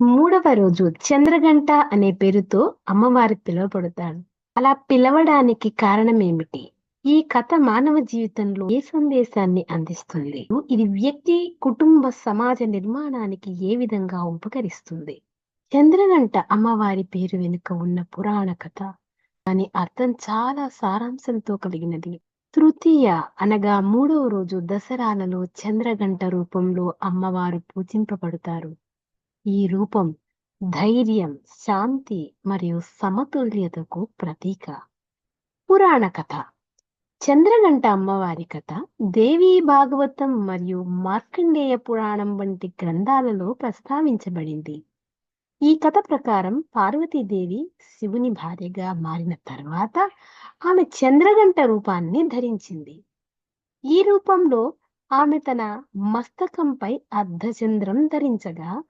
మూడవ రోజు చంద్రగంట అనే పేరుతో అమ్మవారి పిలువబడతాడు. అలా పిలవడానికి కారణం ఏమిటి ఈ కథ మానవ జీవితంలో ఏ సందేశాన్ని అందిస్తుంది? ఇది వ్యక్తి కుటుంబ సమాజ నిర్మాణానికి ఏ విధంగా ఉపకరిస్తుంది? చంద్రగంట అమ్మవారి పేరు వెనుక ఉన్న పురాణ కథ దాని అర్థం చాలా సారాంశంతో కలిగినది. తృతీయ అనగా మూడవ రోజు దసరాలలో చంద్రగంట రూపంలో అమ్మవారు పూజింపబడతారు. ఈ రూపం ధైర్యం శాంతి మరియు సమతుల్యతకు ప్రతీక. పురాణ కథ. చంద్రగంట అమ్మవారి కథ దేవీ భాగవతం మరియు మార్కండేయ పురాణం వంటి గ్రంథాలలో ప్రస్తావించబడింది. ఈ కథ ప్రకారం పార్వతీదేవి శివుని భార్యగా మారిన తర్వాత ఆమె చంద్రగంట రూపాన్ని ధరించింది. ఈ రూపంలో ఆమె తన మస్తకంపై అర్ధచంద్రం ధరించగా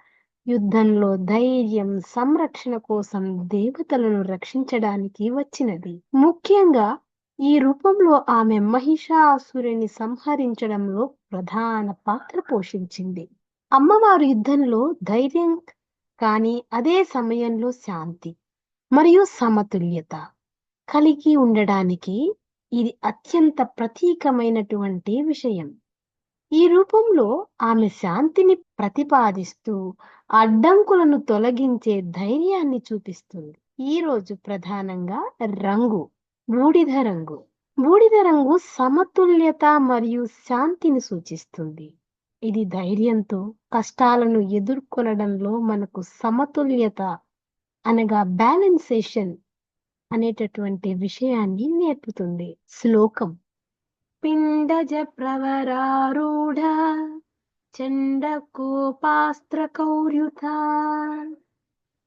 యుద్ధంలో ధైర్యం సంరక్షణ కోసం దేవతలను రక్షించడానికి వచ్చినది. ముఖ్యంగా ఈ రూపంలో ఆమె మహిషాసురుని సంహరించడంలో ప్రధాన పాత్ర పోషించింది. అమ్మవారు యుద్ధంలో ధైర్యం కానీ అదే సమయంలో శాంతి మరియు సమతుల్యత కలిగి ఉండడానికి ఇది అత్యంత ప్రతీకమైనటువంటి విషయం. ఈ రూపంలో ఆమె శాంతిని ప్రతిపాదిస్తూ అడ్డంకులను తొలగించే ధైర్యాన్ని చూపిస్తుంది. ఈ రోజు ప్రధానంగా రంగు బూడిద రంగు. బూడిద రంగు సమతుల్యత మరియు శాంతిని సూచిస్తుంది. ఇది ధైర్యంతో కష్టాలను ఎదుర్కొనడంలో మనకు సమతుల్యత అనగా బ్యాలెన్సేషన్ అనేటటువంటి విషయాన్ని నేర్పుతుంది. శ్లోకం పిండజ ప్రవరారూఢ చండకోపాస్త్రకౌర్యుత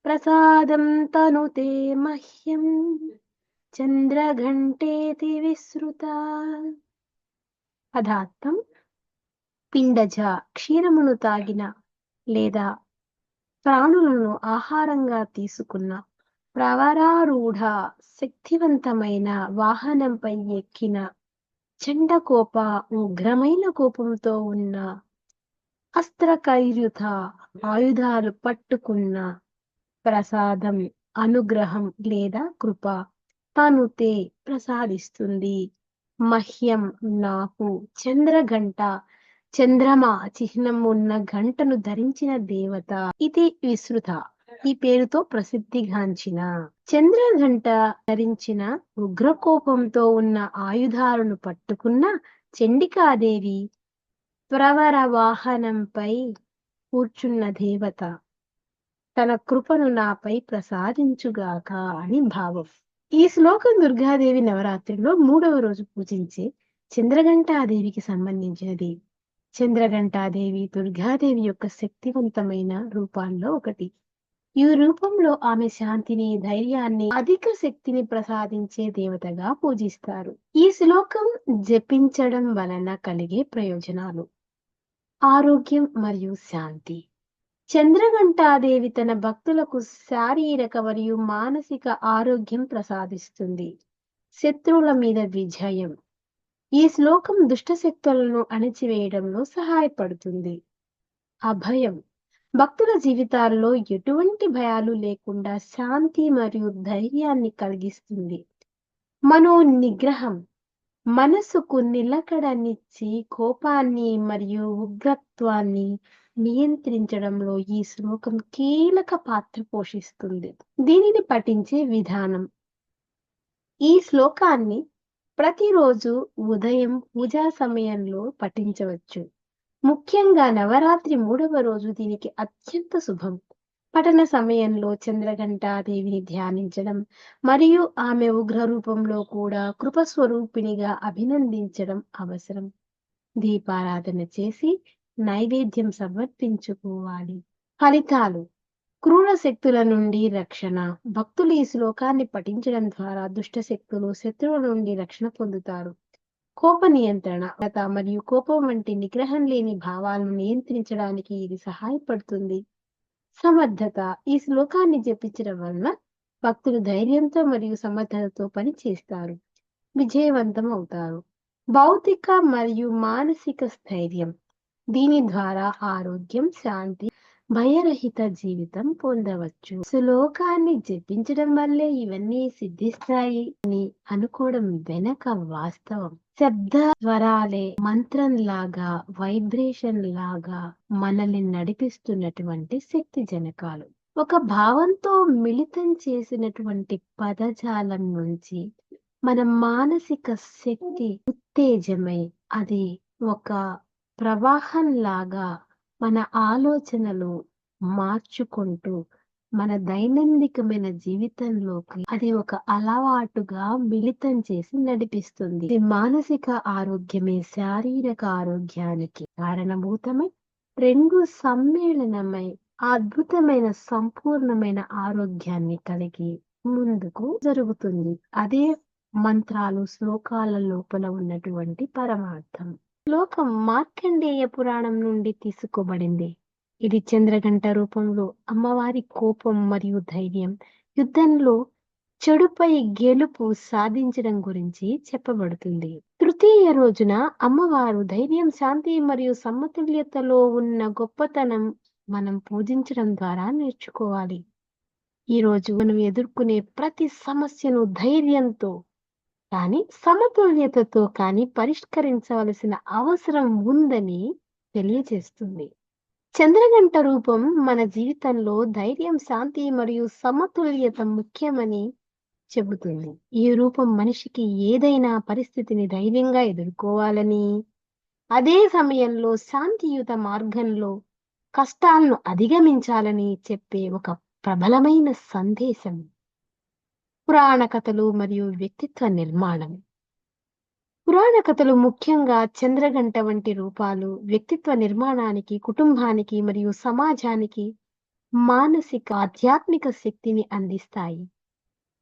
ప్రసాదం తనుతే మహ్యం చంద్రఘంటేతి విశ్రుత పదార్థం పిండజ క్షీరమును తాగిన లేదా ప్రాణులను ఆహారంగా తీసుకున్న ప్రవరారూఢ శక్తివంతమైన వాహనంపై ఎక్కిన చండకోప ఉగ్రమైన కోపంతో ఉన్న అస్త్రకైరుత ఆయుధాలు పట్టుకున్న ప్రసాదం అనుగ్రహం లేదా కృప తనుతే ప్రసాదిస్తుంది. మహ్యం నాకు చంద్రగంట చంద్రమ చిహ్నం ఉన్న గంటను ధరించిన దేవత. ఇది విస్తృత ఈ పేరుతో ప్రసిద్ధిగాంచిన. చంద్రఘంట ధరించిన ఉగ్రకోపంతో ఉన్న ఆయుధాలను పట్టుకున్న చండికాదేవి ప్రవర వాహనంపై కూర్చున్న దేవత తన కృపను నాపై ప్రసాదించుగాక అని భావం. ఈ శ్లోకం దుర్గాదేవి నవరాత్రిలో మూడవ రోజు పూజించే చంద్రఘంటాదేవికి సంబంధించినది. చంద్రఘంటాదేవి దుర్గాదేవి యొక్క శక్తివంతమైన రూపాల్లో ఒకటి. ఈ రూపంలో ఆమె శాంతిని ధైర్యాన్ని అధిక శక్తిని ప్రసాదించే దేవతగా పూజిస్తారు. ఈ శ్లోకం జపించడం వలన కలిగే ప్రయోజనాలు. ఆరోగ్యం మరియు శాంతి. చంద్రఘంటాదేవి తన భక్తులకు శారీరక మరియు మానసిక ఆరోగ్యం ప్రసాదిస్తుంది. శత్రువుల మీద విజయం. ఈ శ్లోకం దుష్ట శక్తులను అణచివేయడంలో సహాయపడుతుంది. అభయం. భక్తుల జీవితాల్లో ఎటువంటి భయాలు లేకుండా శాంతి మరియు ధైర్యాన్ని కలిగిస్తుంది. మనో నిగ్రహం మనసుకు నిలకడనిచ్చి కోపాన్ని మరియు ఉగ్రత్వాన్ని నియంత్రించడంలో ఈ శ్లోకం కీలక పాత్ర పోషిస్తుంది. దీనిని పఠించే విధానం. ఈ శ్లోకాన్ని ప్రతిరోజు ఉదయం పూజా సమయంలో పఠించవచ్చు. ముఖ్యంగా నవరాత్రి మూడవ రోజు దీనికి అత్యంత శుభం. పఠన సమయంలో చంద్రఘంటాదేవిని ధ్యానించడం మరియు ఆమె ఉగ్ర రూపంలో కూడా కృపస్వరూపిణిగా అభినందించడం అవసరం. దీపారాధన చేసి నైవేద్యం సమర్పించుకోవాలి. ఫలితాలు. క్రూర శక్తుల నుండి రక్షణ. భక్తులు ఈ శ్లోకాన్ని పఠించడం ద్వారా దుష్ట శక్తులు శత్రువుల నుండి రక్షణ పొందుతారు. కోప నియంత్రణ. మరియు కోపం వంటి నిగ్రహం లేని భావాలను నియంత్రించడానికి ఇది సహాయపడుతుంది. సమర్థత ఈ శ్లోకాన్ని జపించడం వలన భక్తులు ధైర్యంతో మరియు సమర్థతతో పని చేస్తారు. విజయవంతం అవుతారు. భౌతిక మరియు మానసిక స్థైర్యం. దీని ద్వారా ఆరోగ్యం శాంతి భయరహిత జీవితం పొందవచ్చు. శ్లోకాన్ని జపించడం వల్లే ఇవన్నీ సిద్ధిస్తాయి అని అనుకోవడం వెనక వాస్తవం. శబ్ద స్వరాలే మంత్రం లాగా వైబ్రేషన్ లాగా మనల్ని నడిపిస్తున్నటువంటి శక్తి జనకాలు. ఒక భావంతో మిళితం చేసినటువంటి పదజాలం నుంచి మన మానసిక శక్తి ఉత్తేజమై అది ఒక ప్రవాహం లాగా మన ఆలోచనలు మార్చుకుంటూ మన దైనందికమైన జీవితంలోకి అది ఒక అలవాటుగా మిళితం చేసి నడిపిస్తుంది. మానసిక ఆరోగ్యమే శారీరక ఆరోగ్యానికి కారణభూతమై రెండు సమ్మేళనమై అద్భుతమైన సంపూర్ణమైన ఆరోగ్యాన్ని కలిగి ముందుకు జరుగుతుంది. అదే మంత్రాలు శ్లోకాల లోపల ఉన్నటువంటి పరమార్థం. శ్లోకం మార్కండేయ పురాణం నుండి తీసుకోబడింది. ఇది చంద్రగంట రూపంలో అమ్మవారి కోపం మరియు ధైర్యం. యుద్ధంలో చెడుపై గెలుపు సాధించడం గురించి చెప్పబడుతుంది. తృతీయ రోజున అమ్మవారు ధైర్యం శాంతి మరియు సమతుల్యతలో ఉన్న గొప్పతనం మనం పూజించడం ద్వారా నేర్చుకోవాలి. ఈ రోజు మనం ఎదుర్కొనే ప్రతి సమస్యను ధైర్యంతో కానీ సమతుల్యతతో కానీ పరిష్కరించవలసిన అవసరం ఉందని తెలియజేస్తుంది. చంద్రగంట రూపం మన జీవితంలో ధైర్యం శాంతి మరియు సమతుల్యత ముఖ్యమని చెబుతుంది. ఈ రూపం మనిషికి ఏదైనా పరిస్థితిని ధైర్యంగా ఎదుర్కోవాలని అదే సమయంలో శాంతియుత మార్గంలో కష్టాలను అధిగమించాలని చెప్పే ఒక ప్రబలమైన సందేశం. పురాణ కథలు మరియు వ్యక్తిత్వ నిర్మాణం. పురాణ కథలు ముఖ్యంగా చంద్రగంట వంటి రూపాలు వ్యక్తిత్వ నిర్మాణానికి కుటుంబానికి మరియు సమాజానికి మానసిక ఆధ్యాత్మిక శక్తిని అందిస్తాయి.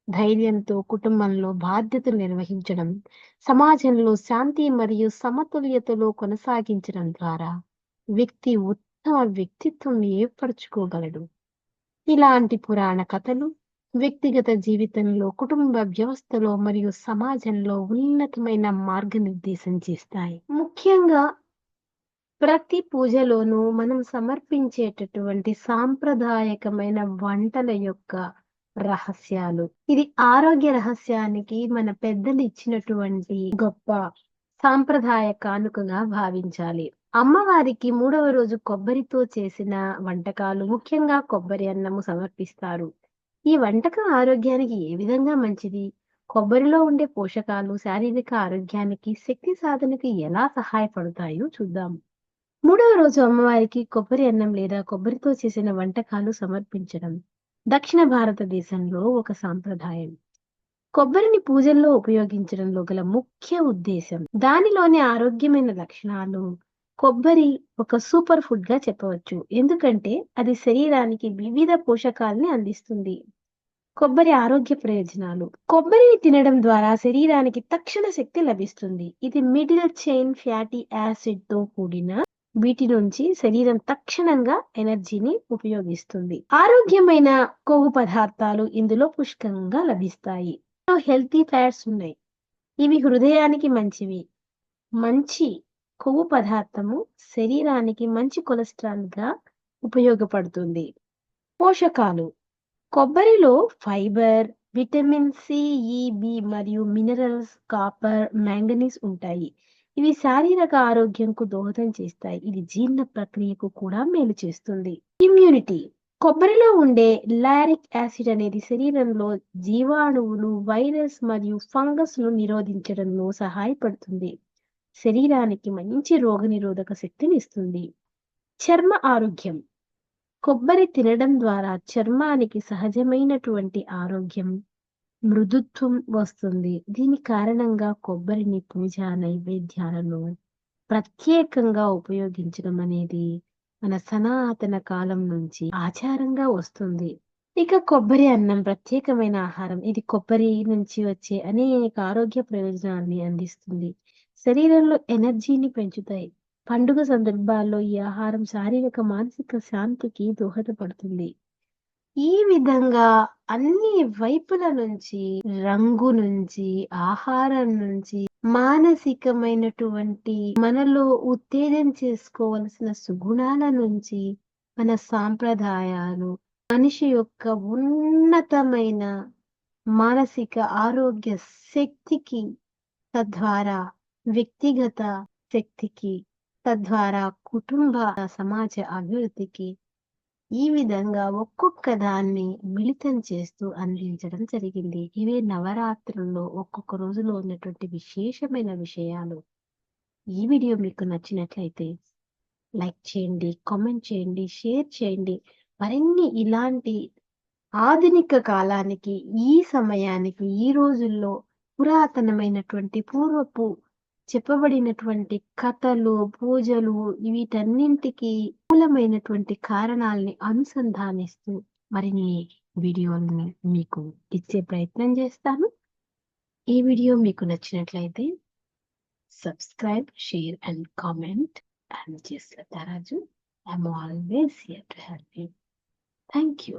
ధైర్యంతో కుటుంబంలో బాధ్యతలు నిర్వహించడం సమాజంలో శాంతి మరియు సమతుల్యతలో కొనసాగించడం ద్వారా వ్యక్తి ఉత్తమ వ్యక్తిత్వం ఏర్పరచుకోగలడు. ఇలాంటి పురాణ కథలు వ్యక్తిగత జీవితంలో కుటుంబ వ్యవస్థలో మరియు సమాజంలో ఉన్నతమైన మార్గనిర్దేశం చేస్తాయి. ముఖ్యంగా ప్రతి పూజలోనూ మనం సమర్పించేటటువంటి సాంప్రదాయకమైన వంటల యొక్క రహస్యాలు. ఇది ఆరోగ్య రహస్యానికి మన పెద్దలు ఇచ్చినటువంటి గొప్ప సాంప్రదాయ కానుకగా భావించాలి. అమ్మవారికి మూడవ రోజు కొబ్బరితో చేసిన వంటకాలు ముఖ్యంగా కొబ్బరి అన్నము సమర్పిస్తారు. ఈ వంటకం ఆరోగ్యానికి ఏ విధంగా మంచిది? కొబ్బరిలో ఉండే పోషకాలు శారీరక ఆరోగ్యానికి శక్తి సాధనకి ఎలా సహాయపడతాయో చూద్దాం. మూడవ రోజు అమ్మవారికి కొబ్బరి అన్నం లేదా కొబ్బరితో చేసిన వంటకాలు సమర్పించడం దక్షిణ భారతదేశంలో ఒక సాంప్రదాయం. కొబ్బరిని పూజల్లో ఉపయోగించడంలో గల ముఖ్య ఉద్దేశం దానిలోని ఆరోగ్యమైన లక్షణాలు కొబ్బరి ఒక సూపర్ ఫుడ్గా చెప్పవచ్చు. ఎందుకంటే అది శరీరానికి వివిధ పోషకాలని అందిస్తుంది. కొబ్బరి ఆరోగ్య ప్రయోజనాలు. కొబ్బరిని తినడం ద్వారా శరీరానికి తక్షణ శక్తి లభిస్తుంది. ఇది మిడిల్ చైన్ ఫ్యాటీ యాసిడ్తో కూడిన వీటి నుంచి శరీరం తక్షణంగా ఎనర్జీని ఉపయోగిస్తుంది. ఆరోగ్యమైన కొవ్వు పదార్థాలు ఇందులో పుష్కలంగా లభిస్తాయి. హెల్తీ ఫ్యాట్స్ ఉన్నాయి. ఇవి హృదయానికి మంచివి. మంచి కొవ్వు పదార్థము శరీరానికి మంచి కొలెస్ట్రాల్గా ఉపయోగపడుతుంది. పోషకాలు. కొబ్బరిలో fibre vitamin C E B మరియు మినరల్స్ కాపర్ మ్యాంగనీస్ ఉంటాయి. ఇవి శారీరక ఆరోగ్యంకు దోహదం చేస్తాయి. ఇది జీర్ణ ప్రక్రియకు కూడా మేలు చేస్తుంది. ఇమ్యూనిటీ. కొబ్బరిలో ఉండే లారిక్ యాసిడ్ అనేది శరీరంలో జీవాణువులు వైరస్ మరియు ఫంగస్ను నిరోధించడంలో సహాయపడుతుంది. శరీరానికి మంచి రోగనిరోధక శక్తిని ఇస్తుంది. చర్మ ఆరోగ్యం. కొబ్బరి తినడం ద్వారా చర్మానికి సహజమైనటువంటి ఆరోగ్యం మృదుత్వం వస్తుంది. దీని కారణంగా కొబ్బరిని పూజ నైవేద్యాలను ప్రత్యేకంగా ఉపయోగించడం అనేది మన సనాతన కాలం నుంచి ఆచారంగా వస్తుంది. ఇక కొబ్బరి అన్నం ప్రత్యేకమైన ఆహారం. ఇది కొబ్బరి నుంచి వచ్చే అనేక ఆరోగ్య ప్రయోజనాల్ని అందిస్తుంది. శరీరంలో ఎనర్జీని పెంచుతాయి. పండుగ సందర్భాల్లో ఈ ఆహారం శారీరక మానసిక శాంతికి దోహదపడుతుంది. ఈ విధంగా అన్ని వైపుల నుంచి రంగు నుంచి ఆహారం నుంచి మానసికమైనటువంటి మనలో ఉత్తేజం చేసుకోవలసిన సుగుణాల నుంచి మన సాంప్రదాయాలు మనిషి యొక్క ఉన్నతమైన మానసిక ఆరోగ్య శక్తికి తద్వారా వ్యక్తిగత శక్తికి తద్వారా కుటుంబ సమాజ అభివృద్ధికి ఈ విధంగా ఒక్కొక్క దాన్ని మిళితం చేస్తూ అందించడం జరిగింది. ఇవే నవరాత్రుల్లో ఒక్కొక్క రోజులో ఉన్నటువంటి విశేషమైన విషయాలు. ఈ వీడియో మీకు నచ్చినట్లయితే లైక్ చేయండి కామెంట్ చేయండి షేర్ చేయండి. మరిన్ని ఇలాంటి ఆధునిక కాలానికి ఈ సమయానికి ఈ రోజుల్లో పురాతనమైనటువంటి పూర్వపు చెప్పబడినటువంటి కథలు పూజలు వీటన్నింటికి మూలమైనటువంటి కారణాలని అనుసంధానిస్తూ మరిన్ని వీడియోలను మీకు ఇచ్చే ప్రయత్నం చేస్తాను. ఈ వీడియో మీకు నచ్చినట్లయితే subscribe share and comment. And చేసిన తరాజు. I'm always here to help you. Thank you